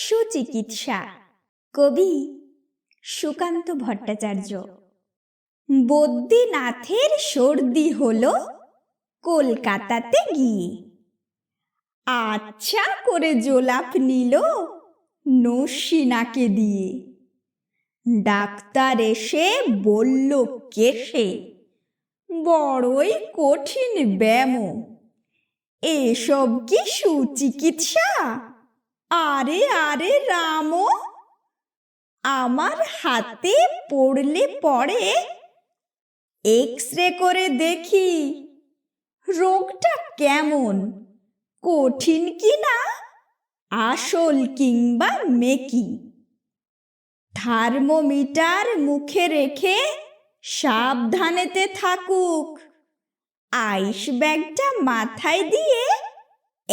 সুচিকিৎসা। কবি সুকান্ত ভট্টাচার্য। বদ্রীনাথের সর্দি হল কলকাতাতে গিয়ে। আচ্ছা করে জোলাপ নিল নসিনাকে দিয়ে। ডাক্তার এসে বলল কেসে বড়ই কঠিন ব্যায়াম। এসব কি সুচিকিৎসা? আরে আরে রাম, আমার হাতে পড়লে পড়ে। এক্স রে করে দেখি, রোগটা কেমন, কঠিন কি না, আসল কিংবা মেকি। থার্মোমিটার মুখে রেখে সাবধানেতে থাকুক। আইস ব্যাগটা মাথায় দিয়ে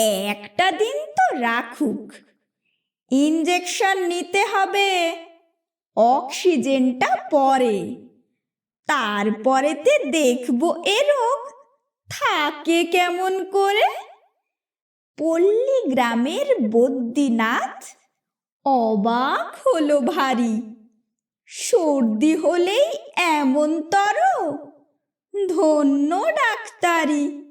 একটা দিন তো রাখুক। ইঞ্জেকশন নিতে হবে, অক্সিজেনটা পরে। তারপরেতে দেখব এ রোগ থাকে কেমন করে। পল্লী গ্রামের বদ্রীনাথ অবাক হলো ভারী। সর্দি হলেই এমন তর, ধন্য ডাক্তারি।